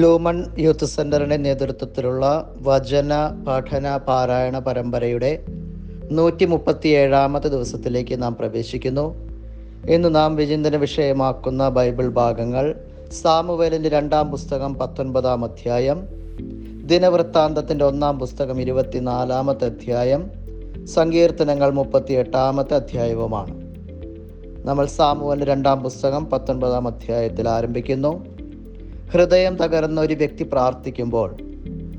Lumen youth സെന്ററിന്റെ നേതൃത്വത്തിലുള്ള വചന പഠന പാരായണ പരമ്പരയുടെ നൂറ്റി മുപ്പത്തി ഏഴാമത്തെ ദിവസത്തിലേക്ക് നാം പ്രവേശിക്കുന്നു. ഇന്ന് നാം വിചിന്തന വിഷയമാക്കുന്ന ബൈബിൾ ഭാഗങ്ങൾ സാമുവേലിന്റെ രണ്ടാം പുസ്തകം പത്തൊൻപതാം അധ്യായം ദിനവൃത്താന്തത്തിന്റെ ഒന്നാം പുസ്തകം ഇരുപത്തിനാലാമത്തെ അധ്യായം സങ്കീർത്തനങ്ങൾ മുപ്പത്തി എട്ടാമത്തെ അധ്യായവുമാണ്. നമ്മൾ സാമുവലിന്റെ രണ്ടാം പുസ്തകം പത്തൊൻപതാം അധ്യായത്തിൽ ആരംഭിക്കുന്നു. ഹൃദയം തകർന്ന ഒരു വ്യക്തി പ്രാർത്ഥിക്കുമ്പോൾ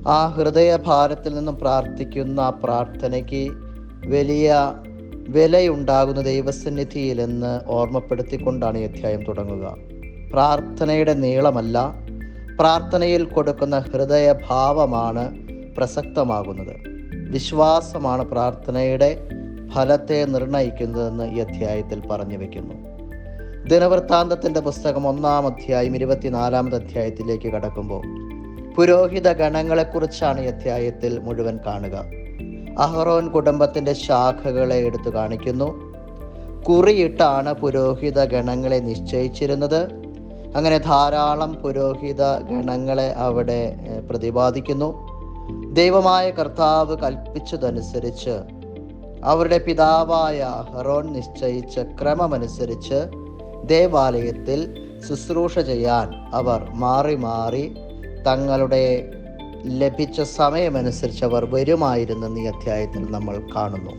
ആ ഹൃദയഭാരത്തിൽ നിന്നും പ്രാർത്ഥിക്കുന്ന പ്രാർത്ഥനയ്ക്ക് വലിയ വിലയുണ്ടാകുന്ന ദൈവസന്നിധിയിലെന്ന് ഓർമ്മപ്പെടുത്തിക്കൊണ്ടാണ് ഈ അധ്യായം തുടങ്ങുക. പ്രാർത്ഥനയുടെ നീളമല്ല പ്രാർത്ഥനയിൽ കൊടുക്കുന്ന ഹൃദയഭാവമാണ് പ്രസക്തമാകുന്നത്. വിശ്വാസമാണ് പ്രാർത്ഥനയുടെ ഫലത്തെ നിർണയിക്കുന്നതെന്ന് ഈ അധ്യായത്തിൽ പറഞ്ഞു വെക്കുന്നു. ദിനവൃത്താന്തത്തിന്റെ പുസ്തകം ഒന്നാം അധ്യായം ഇരുപത്തിനാലാമത് അധ്യായത്തിലേക്ക് കടക്കുമ്പോൾ പുരോഹിത ഗണങ്ങളെക്കുറിച്ചാണ് ഈ അധ്യായത്തിൽ മുഴുവൻ കാണുക. അഹറോൻ കുടുംബത്തിന്റെ ശാഖകളെ എടുത്തു കാണിക്കുന്നു. കുറിയിട്ടാണ് പുരോഹിത ഗണങ്ങളെ നിശ്ചയിച്ചിരുന്നത്. അങ്ങനെ ധാരാളം പുരോഹിത ഗണങ്ങളെ അവിടെ പ്രതിപാദിക്കുന്നു. ദൈവമായ കർത്താവ് കൽപ്പിച്ചതനുസരിച്ച് അവരുടെ പിതാവായ അഹറോൻ നിശ്ചയിച്ച ക്രമമനുസരിച്ച് ദേവാലയത്തിൽ ശുശ്രൂഷ ചെയ്യാൻ അവർ മാറി മാറി തങ്ങളുടെ ലഭിച്ച സമയമനുസരിച്ച് അവർ വരുമായിരുന്നെന്ന് ഈ അധ്യായത്തിൽ നമ്മൾ കാണുന്നു.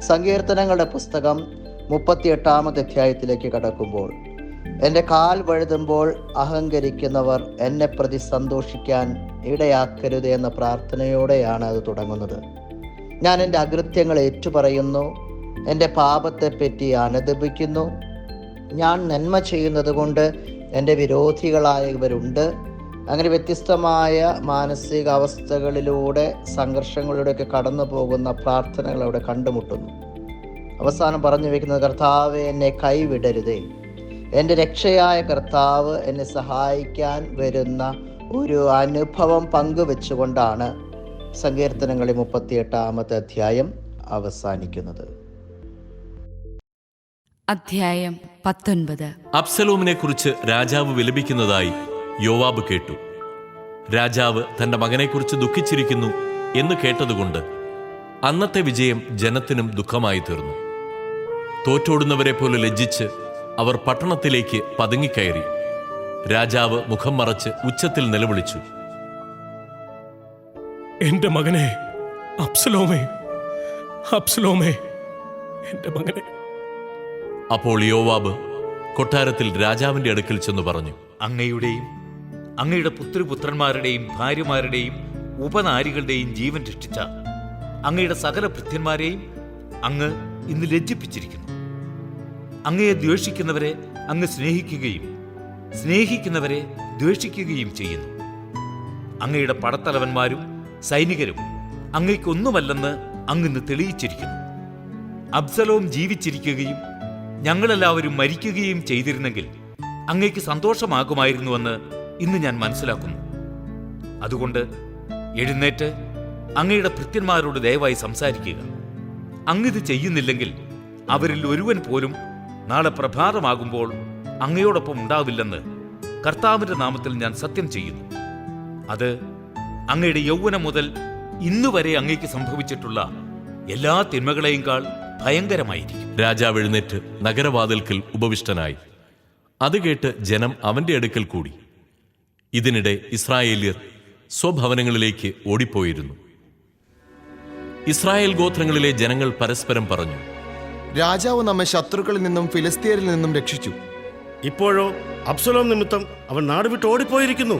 സങ്കീർത്തനങ്ങളുടെ പുസ്തകം മുപ്പത്തിയെട്ടാമത്തെ അധ്യായത്തിലേക്ക് കടക്കുമ്പോൾ എന്റെ കാൽ വഴുതുമ്പോൾ അഹങ്കരിക്കുന്നവർ എന്നെ പ്രതി സന്തോഷിക്കാൻ ഇടയാക്കരുത് എന്ന പ്രാർത്ഥനയോടെയാണ് അത് തുടങ്ങുന്നത്. ഞാൻ എന്റെ അകൃത്യങ്ങൾ ഏറ്റുപറയുന്നു എന്റെ പാപത്തെപ്പറ്റി അനുദപിക്കുന്നു ഞാൻ നന്മ ചെയ്യുന്നത് കൊണ്ട് എന്റെ വിരോധികളായവരുണ്ട്. അങ്ങനെ വ്യത്യസ്തമായ മാനസികാവസ്ഥകളിലൂടെ സംഘർഷങ്ങളിലൂടെയൊക്കെ കടന്നു പോകുന്ന പ്രാർത്ഥനകൾ അവിടെ കണ്ടുമുട്ടുന്നു. അവസാനം പറഞ്ഞു വെക്കുന്നത് കർത്താവ് എന്നെ കൈവിടരുതേ. എന്റെ രക്ഷയായ കർത്താവ് എന്നെ സഹായിക്കാൻ വരുന്ന ഒരു അനുഭവം പങ്കുവെച്ചുകൊണ്ടാണ് സങ്കീർത്തനങ്ങളിൽ മുപ്പത്തിയെട്ടാമത്തെ അധ്യായം അവസാനിക്കുന്നത്. അധ്യായം പത്തൊൻപത്. അബ്സലോമിനെ കുറിച്ച് രാജാവ് വിലപിക്കുന്നതായി യോവാബ് കേട്ടു. രാജാവ് തന്റെ മകനെക്കുറിച്ച് ദുഃഖിച്ചിരിക്കുന്നു എന്ന് കേട്ടതുകൊണ്ട് അന്നത്തെ വിജയം ജനത്തിനും ദുഃഖമായി തീർന്നു. തോറ്റോടുന്നവരെ പോലെ ലജ്ജിച്ച് അവർ പട്ടണത്തിലേക്ക് പതുങ്ങിക്കയറി. രാജാവ് മുഖം മറച്ച് ഉച്ചത്തിൽ നിലവിളിച്ചു. എന്റെ മകനെ അപ്സലോമേ അപ്സലോമേ എന്റെ മകനെ അപ്പോൾ യോവാബ് കൊട്ടാരത്തിൽ രാജാവിന്റെ അടുക്കൽ ചെന്ന് പറഞ്ഞു അങ്ങയുടെയും അങ്ങയുടെ പുത്രിപുത്രന്മാരുടെയും ഭാര്യമാരുടെയും ഉപനാരികളുടെയും ജീവൻ രക്ഷിച്ച അങ്ങയുടെ സകല ഭൃത്യന്മാരെയും അങ്ങ് ഇന്ന് ലജ്ജിപ്പിച്ചിരിക്കുന്നു. അങ്ങയെ ദ്വേഷിക്കുന്നവരെ അങ്ങ് സ്നേഹിക്കുകയും സ്നേഹിക്കുന്നവരെ ദ്വേഷിക്കുകയും ചെയ്യുന്നു. അങ്ങയുടെ പടത്തലവന്മാരും സൈനികരും അങ്ങയ്ക്കൊന്നുമല്ലെന്ന് അങ്ങ് ഇന്ന് തെളിയിച്ചിരിക്കുന്നു. അബ്സലോം ജീവിച്ചിരിക്കുകയും ഞങ്ങളെല്ലാവരും മരിക്കുകയും ചെയ്തിരുന്നെങ്കിൽ അങ്ങയ്ക്ക് സന്തോഷമാകുമായിരുന്നുവെന്ന് ഇന്ന് ഞാൻ മനസ്സിലാക്കുന്നു. അതുകൊണ്ട് എഴുന്നേറ്റ് അങ്ങയുടെ ഭൃത്യന്മാരോട് ദയവായി സംസാരിക്കുക. അങ്ങിത് ചെയ്യുന്നില്ലെങ്കിൽ അവരിൽ ഒരുവൻ പോലും നാളെ പ്രഭാതമാകുമ്പോൾ അങ്ങയോടൊപ്പം ഉണ്ടാവില്ലെന്ന് കർത്താവിന്റെ നാമത്തിൽ ഞാൻ സത്യം ചെയ്യുന്നു. അത് അങ്ങയുടെ യൗവനം മുതൽ ഇന്നുവരെ അങ്ങയ്ക്ക് സംഭവിച്ചിട്ടുള്ള എല്ലാ തിന്മകളെയുംകാൾ ഭയങ്കരമായിരിക്കും. രാജാവ് എഴുന്നേറ്റ് നഗരവാതിൽക്കൽ ഉപവിഷ്ടനായി. അത് കേട്ട് ജനം അവന്റെ അടുക്കൽ കൂടി. ഇതിനിടെ ഇസ്രായേലിയർ സ്വഭവനങ്ങളിലേക്ക് ഓടിപ്പോയിരുന്നു. ഇസ്രായേൽ ഗോത്രങ്ങളിലെ ജനങ്ങൾ പരസ്പരം പറഞ്ഞു രാജാവ് നമ്മെ ശത്രുക്കളിൽ നിന്നും ഫിലിസ്തീനിൽ നിന്നും രക്ഷിച്ചു. ഇപ്പോഴോ അബ്സലോം നിമിത്തം അവൻ നാട് വിട്ട് ഓടിപ്പോയിരിക്കുന്നു.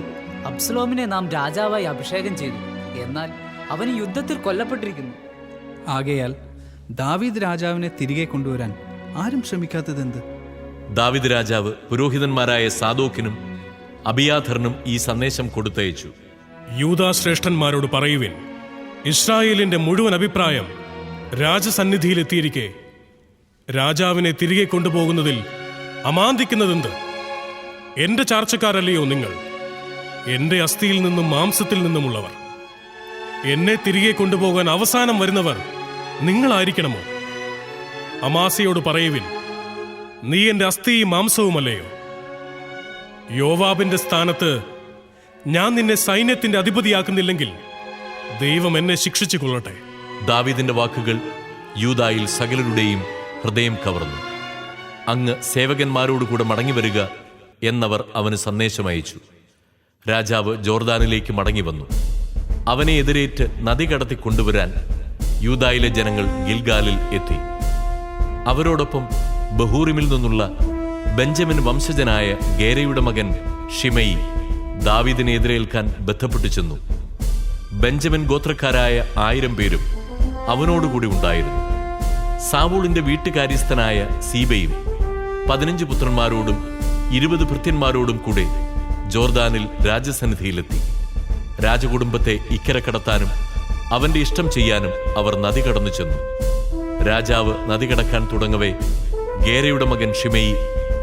അബ്സലോമിനെ നാം രാജാവായി അഭിഷേകം ചെയ്തു. എന്നാൽ അവൻ യുദ്ധത്തിൽ കൊല്ലപ്പെട്ടിരിക്കുന്നു. ആകയാൽ ദാവീദ് രാജാവിനെ തിരികെ കൊണ്ടുവരാൻ ആരും ശ്രമിക്കാത്തതെന്ത്? ദാവിദ് രാജാവ് പുരോഹിതന്മാരായ സാദോക്കിനും അബിയാധറിനും ഈ സന്ദേശം കൊടുത്തയച്ചു. യൂതാശ്രേഷ്ഠന്മാരോട് പറയുവിൻ ഇസ്രായേലിന്റെ മുഴുവൻ അഭിപ്രായം രാജസന്നിധിയിലെത്തിയിരിക്കെ. രാജാവിനെ തിരികെ കൊണ്ടുപോകുന്നതിൽ അമാന്തിക്കുന്നതെന്ത്? എന്റെ ചാർച്ചക്കാരല്ലയോ നിങ്ങൾ? എന്റെ അസ്ഥിയിൽ നിന്നും മാംസത്തിൽ നിന്നുമുള്ളവർ. എന്നെ തിരികെ കൊണ്ടുപോകാൻ അവസാനം വരുന്നവർ നിങ്ങളായിരിക്കണമോ? അമാസയോട് പറയുവിൻ നീ എന്റെ അസ്ഥിയും മാംസവുമല്ലയോ? യോവാബിന്റെ സ്ഥാനത്ത് ഞാൻ നിന്നെ സൈന്യത്തിന്റെ അധിപതിയാക്കുന്നില്ലെങ്കിൽ ദൈവം എന്നെ ശിക്ഷിച്ചു കൊള്ളട്ടെ ദാവീദിന്റെ വാക്കുകൾ യൂതായിൽ സകലരുടെയും ഹൃദയം കവർന്നു. അങ്ങ് സേവകന്മാരോടുകൂടെ മടങ്ങി വരിക എന്നവർ അവന് സന്ദേശം അയച്ചു. രാജാവ് ജോർദാനിലേക്ക് മടങ്ങി വന്നു അവനെ എതിരേറ്റ് നദി കടത്തി കൊണ്ടുവരാൻ യൂദായിലെ ജനങ്ങൾ ഗിൽഗാലിൽ എത്തി. അവരോടൊപ്പം ബഹൂറിമിൽ നിന്നുള്ള ബെഞ്ചമിൻ വംശജനായ ഗേരയുടെ മകൻ ഷിമയി ദാവീദിനെ എതിരേൽക്കാൻ ബന്ധപ്പെട്ടു ചെന്നു. ബെഞ്ചമിൻ ഗോത്രക്കാരായ ആയിരം പേരും അവനോടുകൂടി ഉണ്ടായിരുന്നു. സാവൂളിന്റെ വീട്ടുകാര്യസ്ഥനായ സീബയും പതിനഞ്ച് പുത്രന്മാരോടും ഇരുപത് ഭൃത്യന്മാരോടും കൂടെ ജോർദാനിൽ രാജസന്നിധിയിലെത്തി. രാജകുടുംബത്തെ ഇക്കരെ കടത്താനും അവന്റെ ഇഷ്ടം ചെയ്യാനും അവർ നദി കടന്നു ചെന്നു. രാജാവ് നദി കടക്കാൻ തുടങ്ങവേ ഗേരയുടെ മകൻ ഷിമയി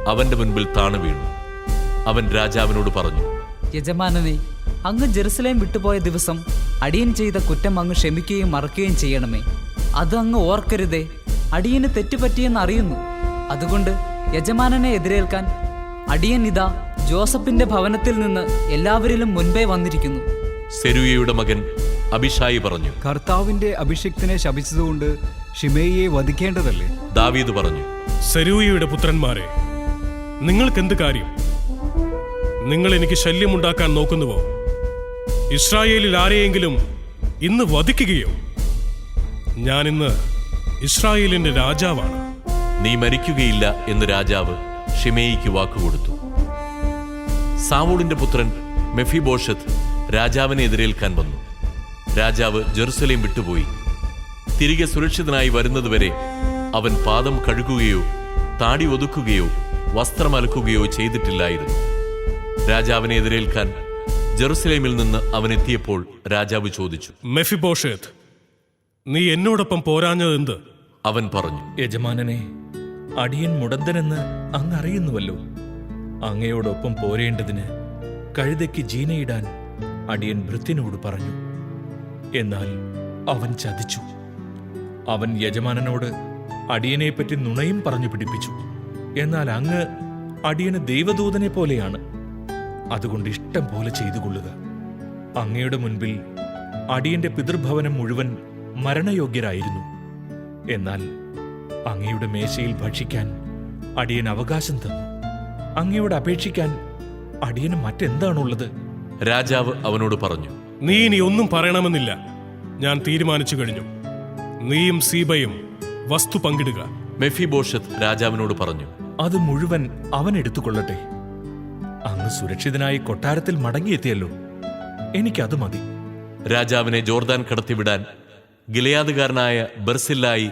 അവന്റെ മുൻപിൽ താണു വീണു. അവൻ രാജാവിനോട് പറഞ്ഞു യജമാനനെ അങ്ങ് ജെറുസലേം വിട്ടുപോയ ദിവസം അടിയൻ ചെയ്ത കുറ്റം അങ്ങ് ക്ഷമിക്കുകയും മറക്കുകയും ചെയ്യണമേ. അത് അങ്ങ് ഓർക്കരുതേ. അടിയന് തെറ്റുപറ്റിയെന്ന് അറിയുന്നു. അതുകൊണ്ട് യജമാനനെ എതിരേൽക്കാൻ അടിയൻ ഇതാ ജോസഫിന്റെ ഭവനത്തിൽ നിന്ന് എല്ലാവരിലും മുൻപേ വന്നിരിക്കുന്നു. സെരുയയുടെ മകൻ അഭിഷായി പറഞ്ഞു. കർത്താവിന്റെ അഭിഷിക്തനെ ശപിച്ചതുകൊണ്ട് ഷിമേയെ വധിക്കേണ്ടതല്ലേ? ദാവീദ് പറഞ്ഞു. സെരൂയയുടെ പുത്രന്മാരെ നിങ്ങൾക്കെന്ത് കാര്യം? നിങ്ങൾ എനിക്ക് ശല്യമുണ്ടാക്കാൻ നോക്കുന്നുവോ? ഇസ്രായേലിൽ ആരെയെങ്കിലും ഇന്ന് വധിക്കുകയോ? ഞാൻ ഇന്ന് ഇസ്രായേലിന്റെ രാജാവാണ്. നീ മരിക്കുകയില്ല എന്ന് രാജാവ് ഷിമേയിക്ക് വാക്കുകൊടുത്തു സാവൂളിന്റെ പുത്രൻ മെഫിബോഷത്ത് രാജാവിനെ എതിരേൽക്കാൻ വന്നു. രാജാവ് ജെറുസലേം വിട്ടുപോയി. തിരികെ സുരക്ഷിതനായി വരുന്നതുവരെ അവൻ പാദം കഴുകുകയോ താടി ഒതുക്കുകയോ വസ്ത്രമലക്കുകയോ ചെയ്തിട്ടില്ലായിരുന്നു. രാജാവിനെ എതിരേൽക്കാൻ ജെറുസലേമിൽ നിന്ന് അവനെത്തിയപ്പോൾ രാജാവ് ചോദിച്ചു മെഫിബോഷേത്ത് നീ എന്നോടൊപ്പം പോരാഞ്ഞതെന്ത് അവൻ പറഞ്ഞു യജമാനനെ അടിയൻ മുടന്തനെന്ന് അങ്ങ് അറിയുന്നുവല്ലോ അങ്ങയോടൊപ്പം പോരേണ്ടതിന് കഴുതയ്ക്ക് ജീനയിടാൻ അടിയൻ വൃത്തിനോട് പറഞ്ഞു. എന്നാൽ അവൻ ചതിച്ചു. അവൻ യജമാനനോട് അടിയനെപ്പറ്റി നുണയും പറഞ്ഞു പിടിപ്പിച്ചു. എന്നാൽ അങ്ങ് അടിയന് ദൈവദൂതനെ പോലെയാണ്. അതുകൊണ്ട് ഇഷ്ടം പോലെ ചെയ്തു കൊള്ളുക അങ്ങയുടെ മുൻപിൽ അടിയന്റെ പിതൃഭവനം മുഴുവൻ മരണയോഗ്യരായിരുന്നു. എന്നാൽ അങ്ങയുടെ മേശയിൽ ഭക്ഷിക്കാൻ അടിയൻ അവകാശം തന്നു. അങ്ങയോട് അപേക്ഷിക്കാൻ അടിയന് മറ്റെന്താണുള്ളത്? രാജാവ് അവനോട് പറഞ്ഞു നീ ഇനി ഒന്നും പറയണമെന്നില്ല. ഞാൻ തീരുമാനിച്ചു കഴിഞ്ഞു. നീയും സീബയും വസ്തു പങ്കിടുക. മെഫി ബോഷത്ത് രാജാവിനോട് പറഞ്ഞു അത് മുഴുവൻ അവൻ എടുത്തുകൊള്ളട്ടെ. അങ്ങ് സുരക്ഷിതനായി കൊട്ടാരത്തിൽ മടങ്ങിയെത്തിയല്ലോ. എനിക്കത് മതി. രാജാവിനെ ജോർദാൻ കടത്തിവിടാൻ ഗിലയാദുകാരനായ ബർസില്ലായി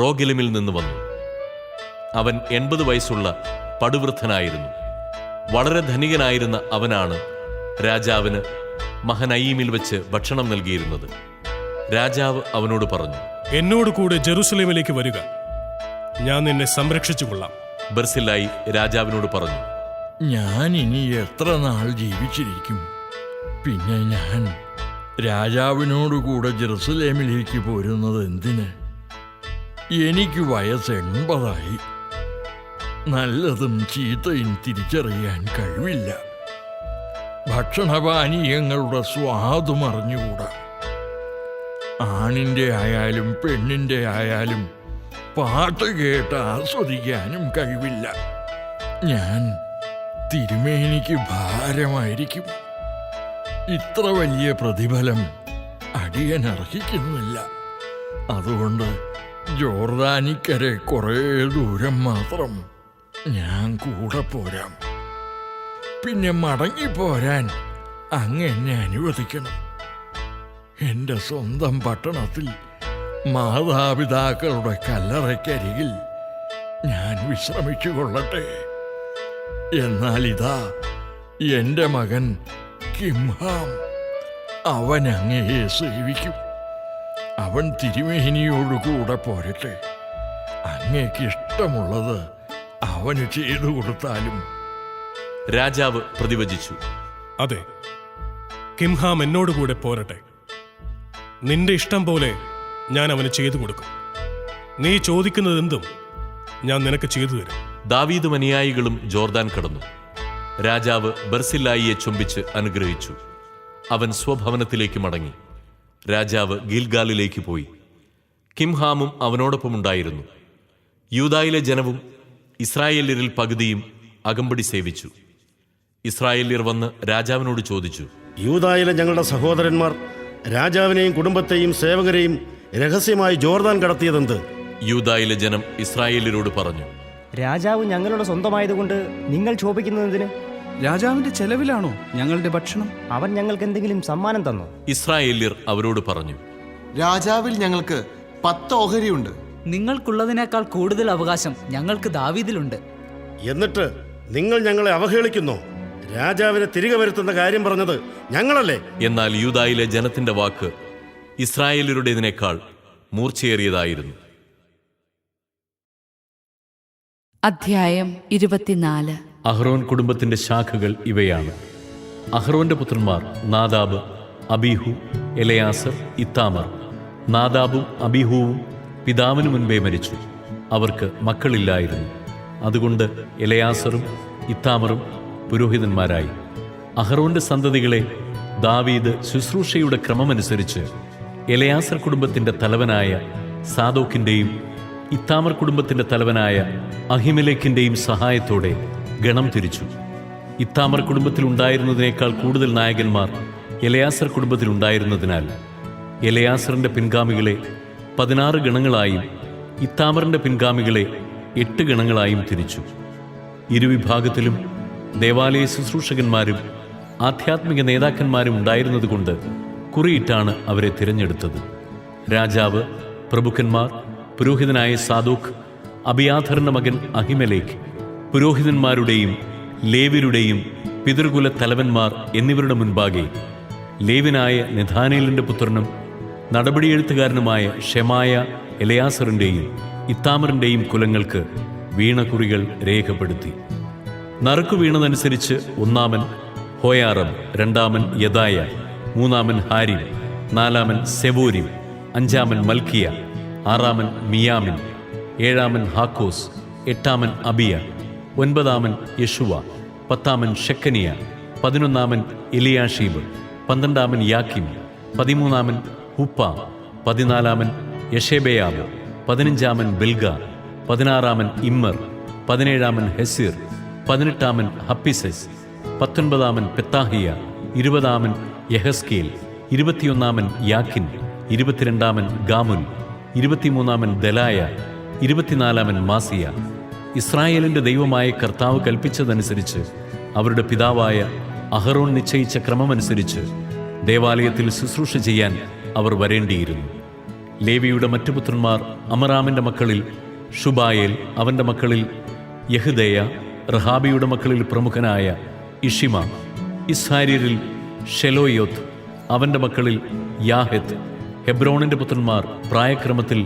റോഗിലിമിൽ നിന്ന് വന്നു. അവൻ എൺപത് വയസ്സുള്ള പടുവൃദ്ധനായിരുന്നു. വളരെ ധനികനായിരുന്ന അവനാണ് രാജാവിന് മഹനയീമിൽ വെച്ച് ഭക്ഷണം നൽകിയിരുന്നത്. രാജാവ് അവനോട് പറഞ്ഞു എന്നോട് കൂടെ ജെറുസലേമിലേക്ക് വരിക. ഞാൻ നിന്നെ സംരക്ഷിച്ചു കൊള്ളാം. ബർസില്ലായി രാജാവിനോട് പറഞ്ഞു ഞാൻ ഇനി എത്ര നാൾ ജീവിച്ചിരിക്കും? പിന്നെ ഞാൻ രാജാവിനോടുകൂടെ ജെറുസലേമിലേക്ക് പോരുന്നത് എന്തിന്? എനിക്ക് വയസ്സ് എൺപതായി നല്ലതും ചീത്തയും തിരിച്ചറിയാൻ കഴിവില്ല. ഭക്ഷണപാനീയങ്ങളുടെ സ്വാദും അറിഞ്ഞുകൂടാ. ആണിന്റെ ആയാലും പെണ്ണിന്റെ ആയാലും പാട്ട് കേട്ട് ആസ്വദിക്കാനും കഴിവില്ല. ഞാൻ തിരുമേനിക്ക് ഭാരമായിരിക്കും. ഇത്ര വലിയ പ്രതിഫലം അടിയൻ അർഹിക്കുന്നില്ല അതുകൊണ്ട് ജോർദാനിക്കരെ കുറേ ദൂരം മാത്രം ഞാൻ കൂടെ പോരാം. പിന്നെ മടങ്ങിപ്പോരാൻ അങ്ങ് എന്നെ അനുവദിക്കണം. എന്റെ സ്വന്തം പട്ടണത്തിൽ മാതാപിതാക്കളുടെ കല്ലറയ്ക്കരികിൽ ഞാൻ വിശ്രമിച്ചു കൊള്ളട്ടെ എന്നാൽ ഇതാ എന്റെ മകൻ കിംഹാം. അവൻ അങ്ങയെ സേവിക്കും. അവൻ തിരുമേനിയോടുകൂടെ പോരട്ടെ. അങ്ങേക്ക് ഇഷ്ടമുള്ളത് അവന് ചെയ്തു കൊടുത്താലും രാജാവ് പ്രതിവചിച്ചു. അതെ കിംഹാം എന്നോടുകൂടെ പോരട്ടെ. നിന്റെ ഇഷ്ടം പോലെ ഞാൻ അവന് ചെയ്തു കൊടുക്കും. നീ ചോദിക്കുന്നതെന്തും ഞാൻ നിനക്ക് ചെയ്തു തരും. ദാവീദും അനുയായികളും ജോർദാൻ കടന്നു. രാജാവ് ബർസില്ലായിയെ ചുംബിച്ച് അനുഗ്രഹിച്ചു. അവൻ സ്വഭവനത്തിലേക്ക് മടങ്ങി. രാജാവ് ഗിൽഗാലിലേക്ക് പോയി. കിംഹാമും അവനോടൊപ്പമുണ്ടായിരുന്നു. യൂതായിലെ ജനവും ഇസ്രായേലിൽ പകുതിയും അകമ്പടി സേവിച്ചു. ഇസ്രായേല്യർ വന്ന് രാജാവിനോട് ചോദിച്ചു യൂതായിലെ ഞങ്ങളുടെ സഹോദരന്മാർ രാജാവിനെയും കുടുംബത്തെയും സേവകരെയും രഹസ്യമായി ജോർദാൻ കടത്തിയതെന്ത്? യൂതായിലെ ജനം ഇസ്രായേലിനോട് പറഞ്ഞു രാജാവ് ഞങ്ങളുടെ സ്വന്തമായതുകൊണ്ട് നിങ്ങൾ ക്ഷോഭിക്കുന്നതിന് രാജാവിന്റെ ചെലവിലാണോ ഞങ്ങളുടെ ഭക്ഷണം? അവൻ ഞങ്ങൾക്ക് എന്തെങ്കിലും സമ്മാനം തന്നോ? ഇസ്രായേലിയർ അവരോട് പറഞ്ഞു രാജാവിൽ ഞങ്ങൾക്ക് പത്ത് ഓഹരിയുണ്ട്. നിങ്ങൾക്കുള്ളതിനേക്കാൾ കൂടുതൽ അവകാശം ഞങ്ങൾക്ക് ദാവീദിലുണ്ട്. എന്നിട്ട് നിങ്ങൾ ഞങ്ങളെ അവഹേളിക്കുന്നോ? രാജാവിനെ തിരികെ വരുത്തുന്ന കാര്യം പറഞ്ഞത് ഞങ്ങളല്ലേ? എന്നാൽ യൂതായിലെ ജനത്തിന്റെ വാക്ക് ഇസ്രായേലരുടേതിനേക്കാൾ മൂർച്ചയേറിയതായിരുന്നു. അധ്യായം ഇരുപത്തിനാല്. അഹ്റോൻ കുടുംബത്തിന്റെ ശാഖകൾ ഇവയാണ്. അഹ്റോന്റെ പുത്രന്മാർ നാദാബ് അബീഹു എലയാസർ ഇത്താമർ. നാദാബും അബീഹുവും പിതാവിന് മുൻപേ മരിച്ചു. അവർക്ക് മക്കളില്ലായിരുന്നു. അതുകൊണ്ട് എലയാസറും ഇത്താമറും പുരോഹിതന്മാരായി. അഹ്റോന്റെ സന്തതികളെ ദാവീദ് ശുശ്രൂഷയുടെ ക്രമമനുസരിച്ച് എലയാസർ കുടുംബത്തിന്റെ തലവനായ സാദോക്കിന്റെയും ഇത്താമർ കുടുംബത്തിന്റെ തലവനായ അഹിമലേഖിന്റെയും സഹായത്തോടെ ഗണം തിരിച്ചു. ഇത്താമർ കുടുംബത്തിൽ ഉണ്ടായിരുന്നതിനേക്കാൾ കൂടുതൽ നായകന്മാർ എലയാസർ കുടുംബത്തിൽ ഉണ്ടായിരുന്നതിനാൽ എലയാസറിന്റെ പിൻഗാമികളെ പതിനാറ് ഗണങ്ങളായും ഇത്താമറിന്റെ പിൻഗാമികളെ എട്ട് ഗണങ്ങളായും തിരിച്ചു. ഇരുവിഭാഗത്തിലും ദേവാലയ ശുശ്രൂഷകന്മാരും ആധ്യാത്മിക നേതാക്കന്മാരും ഉണ്ടായിരുന്നതുകൊണ്ട് കുറിയിട്ടാണ് അവരെ തിരഞ്ഞെടുത്തത്. രാജാവ് പ്രഭുക്കന്മാർ പുരോഹിതനായ സാദോക്ക് അബിയാഥറിന്റെ മകൻ അഹിമലേക്ക് പുരോഹിതന്മാരുടെയും ലേവിരുടെയും പിതൃകുല തലവന്മാർ എന്നിവരുടെ മുൻപാകെ ലേവിനായ നിധാനേലിന്റെ പുത്രനും നടപടിയെഴുത്തുകാരനുമായ ഷെമായ എലയാസറിന്റെയും ഇത്താമറിന്റെയും കുലങ്ങൾക്ക് വീണക്കുറികൾ രേഖപ്പെടുത്തി. നറുക്കു വീണതനുസരിച്ച് ഒന്നാമൻ ഹോയാറം രണ്ടാമൻ യദായ മൂന്നാമൻ ഹാരിം നാലാമൻ സെവോരിം അഞ്ചാമൻ മൽക്കിയ ആറാമൻ മിയാമിൻ ഏഴാമൻ ഹാക്കോസ് എട്ടാമൻ അബിയ ഒൻപതാമൻ യശുവ പത്താമൻ ഷെക്കനിയ പതിനൊന്നാമൻ എലിയാഷീബ് പന്ത്രണ്ടാമൻ യാക്കിം പതിമൂന്നാമൻ ഹുപ്പ പതിനാലാമൻ യഷേബയാബ് പതിനഞ്ചാമൻ ബിൽഗ പതിനാറാമൻ ഇമ്മർ പതിനേഴാമൻ ഹെസിർ പതിനെട്ടാമൻ ഹപ്പിസസ് പത്തൊൻപതാമൻ പെത്താഹിയ ഇരുപതാമൻ യഹസ്കേൽ ഇരുപത്തിയൊന്നാമൻ യാക്കിൻ ഇരുപത്തിരണ്ടാമൻ ഗാമുൽ ഇരുപത്തിമൂന്നാമൻ ദലായ ഇരുപത്തിനാലാമൻ മാസിയ. ഇസ്രായേലിന്റെ ദൈവമായ കർത്താവ് കൽപ്പിച്ചതനുസരിച്ച് അവരുടെ പിതാവായ അഹറോൺ നിശ്ചയിച്ച ക്രമമനുസരിച്ച് ദേവാലയത്തിൽ ശുശ്രൂഷ ചെയ്യാൻ അവർ വരേണ്ടിയിരുന്നു. ലേവിയുടെ മറ്റു പുത്രന്മാർ അമറാമിന്റെ മക്കളിൽ ഷുബായേൽ അവന്റെ മക്കളിൽ യഹുദയ റഹാബിയുടെ മക്കളിൽ പ്രമുഖനായ ഇഷിമ ഇസ്ഹാര്യരിൽ ഷെലോയോത്ത് അവന്റെ മക്കളിൽ യാഹെത്ത് ഹെബ്രോണിന്റെ പുത്രന്മാർ പ്രായക്രമത്തിൽ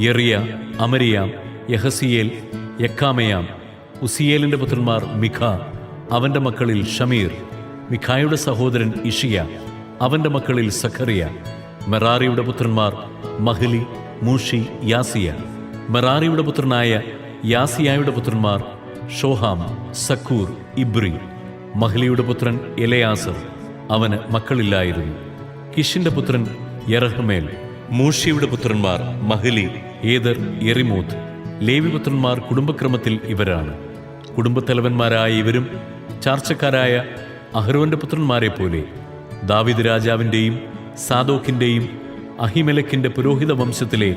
യെറിയ അമരിയാം യഹസിയേൽ യക്കാമയാം ഉസിയേലിന്റെ പുത്രന്മാർ മിഖ അവന്റെ മക്കളിൽ ഷമീർ മിഖായുടെ സഹോദരൻ ഇഷിയ അവന്റെ മക്കളിൽ സഖറിയ മെറാറിയുടെ പുത്രന്മാർ മഹലി മൂഷി യാസിയ മെറാറിയുടെ പുത്രനായ യാസിയായുടെ പുത്രന്മാർ ഷോഹാം സക്കൂർ ഇബ്രി മഹ്ലിയുടെ പുത്രൻ എലയാസർ അവന് മക്കളില്ലായിരുന്നു. കിഷിന്റെ പുത്രൻ യറഹമേൽ മൂഷിയുടെ പുത്രന്മാർ മഹ്ലി ഏദർ എറിമൂത്ത് ലേവിപുത്രന്മാർ കുടുംബക്രമത്തിൽ ഇവരാണ്. കുടുംബത്തലവന്മാരായ ഇവരും ചാർച്ചക്കാരായ അഹ്റോന്റെ പുത്രന്മാരെ പോലെ ദാവിദ് രാജാവിന്റെയും സാദോക്കിന്റെയും അഹിമലക്കിന്റെ പുരോഹിത വംശത്തിലെ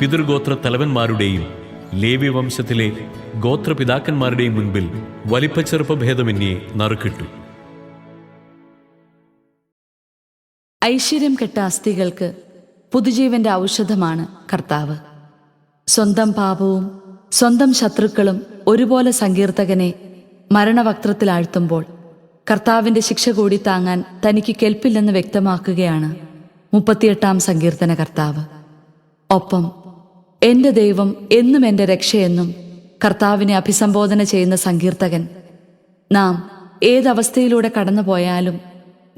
പിതൃഗോത്ര തലവന്മാരുടെയും ലേവി വംശത്തിലെ ഗോത്രപിതാക്കന്മാരുടെയും മുൻപിൽ വലിപ്പച്ചെറുപ്പ ഭേദമന്യേ നറുക്കിട്ടു. ഐശ്വര്യം കെട്ട അസ്ഥികൾക്ക് പുതുജീവന്റെ ഔഷധമാണ് കർത്താവ്. സ്വന്തം പാപവും സ്വന്തം ശത്രുക്കളും ഒരുപോലെ സങ്കീർത്തകനെ മരണവക്ത്രത്തിലാഴ്ത്തുമ്പോൾ കർത്താവിന്റെ ശിക്ഷ കൂടി താങ്ങാൻ തനിക്ക് കെൽപ്പില്ലെന്ന് വ്യക്തമാക്കുകയാണ് മുപ്പത്തിയെട്ടാം സങ്കീർത്തന കർത്താവ്. ഒപ്പം എന്റെ ദൈവം എന്നും എന്റെ രക്ഷയെന്നും കർത്താവിനെ അഭിസംബോധന ചെയ്യുന്ന സങ്കീർത്തകൻ. നാം ഏതവസ്ഥയിലൂടെ കടന്നുപോയാലും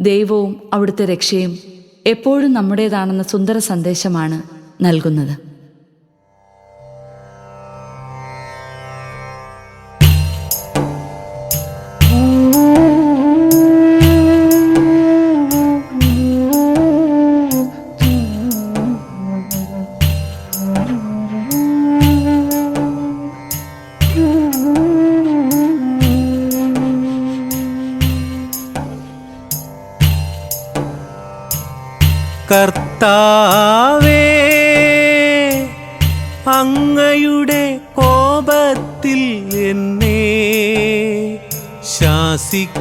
ദൈവവും അവിടുത്തെ രക്ഷയും എപ്പോഴും നമ്മുടേതാണെന്ന സുന്ദര സന്ദേശമാണ് നൽകുന്നത്. കർത്താവേ അങ്ങയുടെ കോപത്തിൽ എന്നെ ശാസിക്കരുതേ.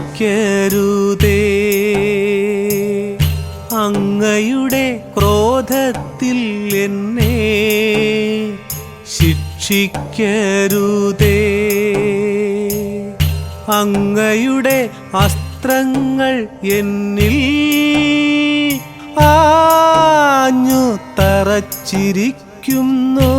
അങ്ങയുടെ ക്രോധത്തിൽ എന്നെ ശിക്ഷിക്കരുതേ. അങ്ങയുടെ അസ്ത്രങ്ങൾ എന്നിൽ ആഞ്ഞു തറച്ചിരിക്കുന്നു.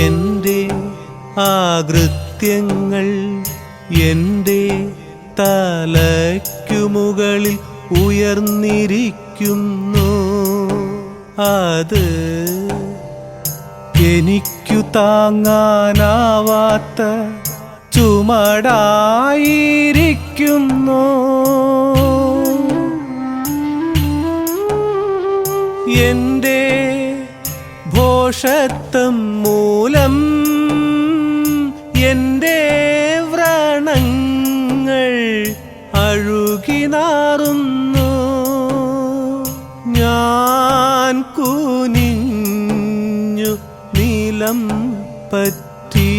എന്റെ ആകൃത്യങ്ങൾ എന്റെ തലയ്ക്കു മുകളിൽ ഉയർന്നിരിക്കുന്നു. അത് എനിക്കു താങ്ങാനാവാത്ത ചുമടായിരിക്കുന്നു. ഭോഷത്വം മൂലം എന്റെ വ്രണങ്ങൾ അഴുകി നാറുന്നു. ഞാൻ കുനിഞ്ഞു നീലം പറ്റി.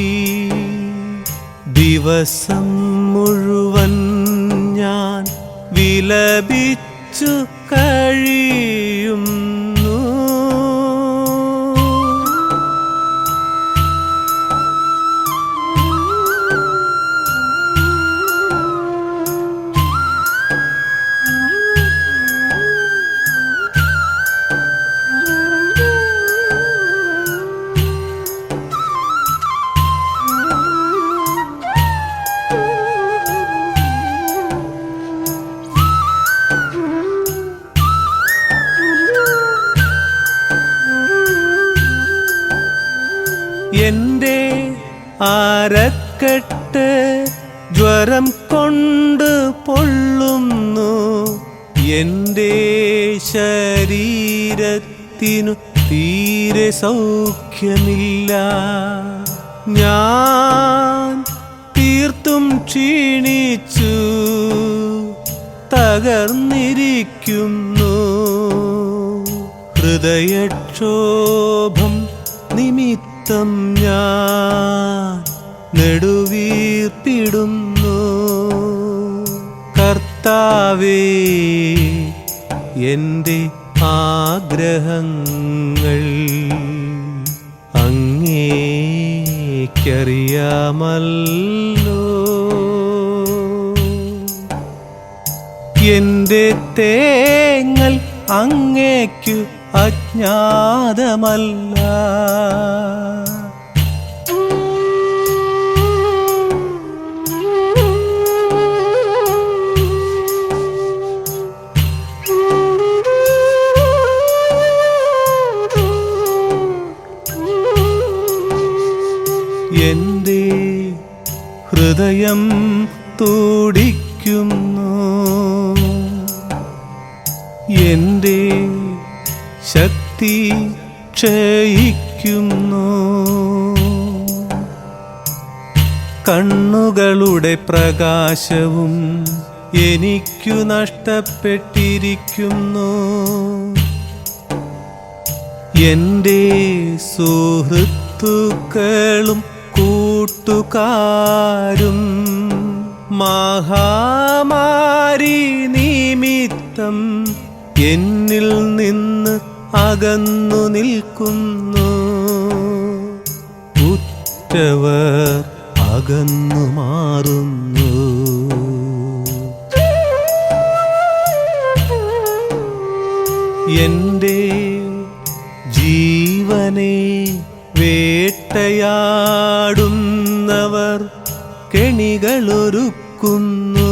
ദിവസം മുഴുവൻ ഞാൻ വിലപിച്ചു കഴിയുന്നു കൊണ്ട് പൊള്ളുന്നു. എന്റെ ശരീരത്തിനു തീരെ സൗഖ്യമില്ല. ഞാൻ തീർത്തും ക്ഷീണിച്ചു. തകർന്നിരിക്കുന്നു. ഹൃദയക്ഷോഭം നിമിത്തം ഞാൻ നെടുവീർപ്പിടുന്നു കർത്താവേ എന്റെ ആഗ്രഹങ്ങൾ അങ്ങേക്കറിയാമല്ലോ. എന്റെ തേങ്ങൽ അങ്ങേക്കു അജ്ഞാതമല്ല. ഹൃദയം തുടിക്കുന്നു. എന്റെ ശക്തി ക്ഷയിക്കുന്നു. കണ്ണുകളുടെ പ്രകാശവും എനിക്കു നഷ്ടപ്പെട്ടിരിക്കുന്നു. എന്റെ സുഹൃത്തുക്കളും കൂട്ടുകാരും മഹാമാരി നിമിത്തം എന്നിൽ നിന്ന് അകന്നു നിൽക്കുന്നു. ഉറ്റവർ അകന്നു മാറുന്നു. എന്റെ ജീവനെ വേട്ടയാടും കെണികളൊരുക്കുന്നു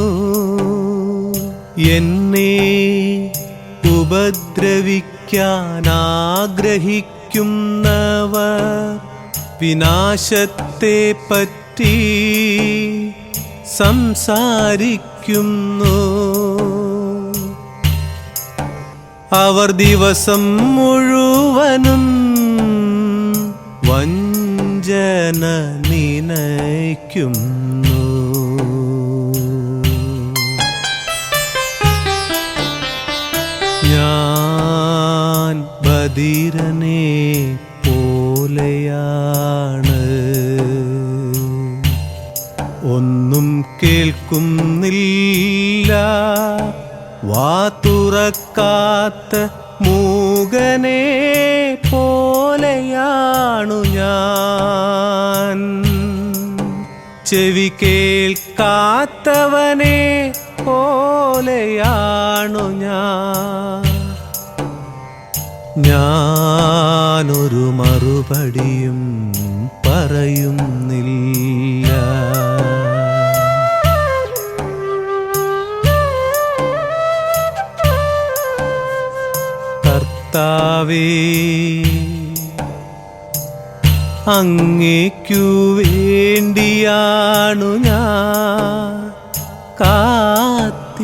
എന്നെ ഉപദ്രവിക്കാനാഗ്രഹിക്കുന്നവർ വിനാശത്തെ പറ്റി സംസാരിക്കുന്നു. അവർ ദിവസം മുഴുവനും വഞ്ചന നിനയ്ക്കുന്നു തുറക്കാത്ത മൂകനെ പോലെയാണു ഞാൻ. ചെവി കേൾക്കാത്തവനെ പോലെയാണു ഞാൻ. ഞാനൊരു മറുപടിയും പറയുന്നില്ല. കർത്താവേ അങ്ങേക്കു വേണ്ടിയാണു ഞാൻ കാത്തിരിക്കുന്നത്.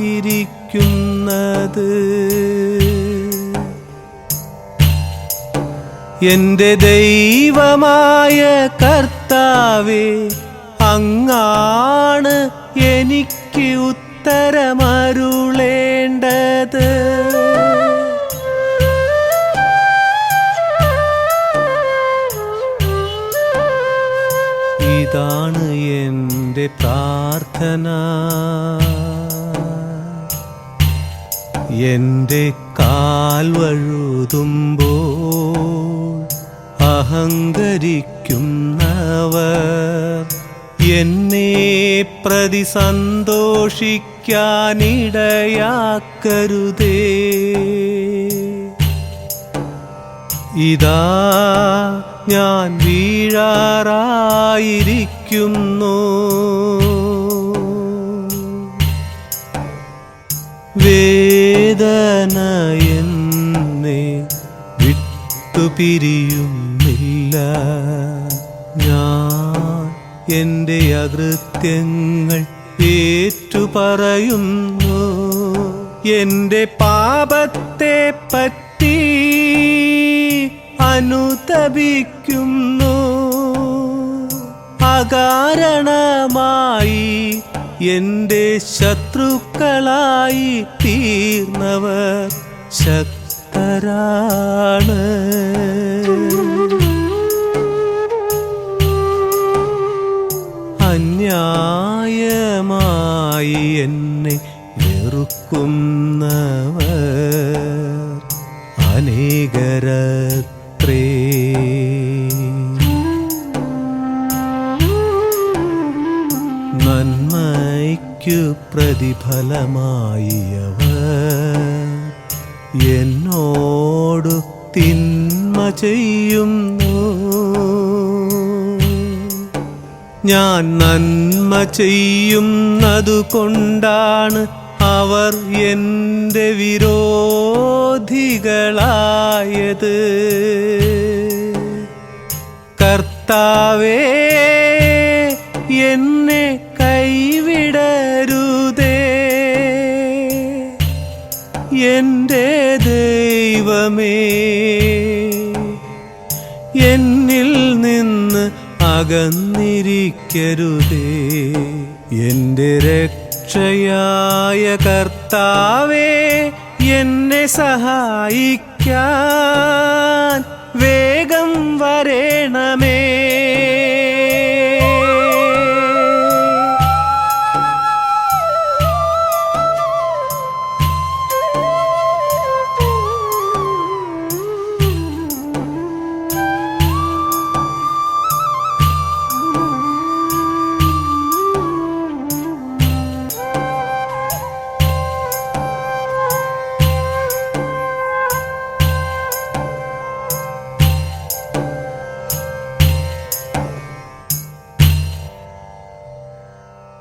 എന്റെ ദൈവമായ കർത്താവേ അങ്ങാണ് എനിക്ക് ഉത്തരമരുളേണ്ടത് പ്രാർത്ഥന. എന്റെ കാൽ വഴുതുമ്പോൾ അഹങ്കരിക്കുന്നവർ എന്നെ പ്രതി സന്തോഷിക്കാനിടയാക്കരുതേ ഇതാ ഞാൻ വീഴാറായിരിക്കുന്നു. എന്നെ വിട്ടുപിരിയുന്നില്ല. ഞാൻ എന്റെ അകൃത്യങ്ങൾ ഏറ്റുപറയുന്നു. എന്റെ പാപത്തെ പറ്റി അനുതപിക്കുന്നു അകാരണമായി എന്റെ ശത്രുക്കളായി തീർന്നവർ ശക്തരാണ്. അന്യായമായി എന്നെ വെറുക്കുന്നവർ അനേകരത്രേ നന്മയ്ക്കു പ്രതിഫലമായിയവ എന്നോടു തിന്മ ചെയ്യുന്നു. ഞാൻ നന്മ ചെയ്യുന്നതു കൊണ്ടാണ് അവർ എന്റെ വിരോധികളായത്. കർത്താവേ എന്നെ എന്റെ ദൈവമേ എന്നിൽ നിന്ന് അകന്നിരിക്കരുതേ. എന്റെ രക്ഷയായ കർത്താവേ എന്നെ സഹായിക്കാൻ വേഗം വരേണമേ.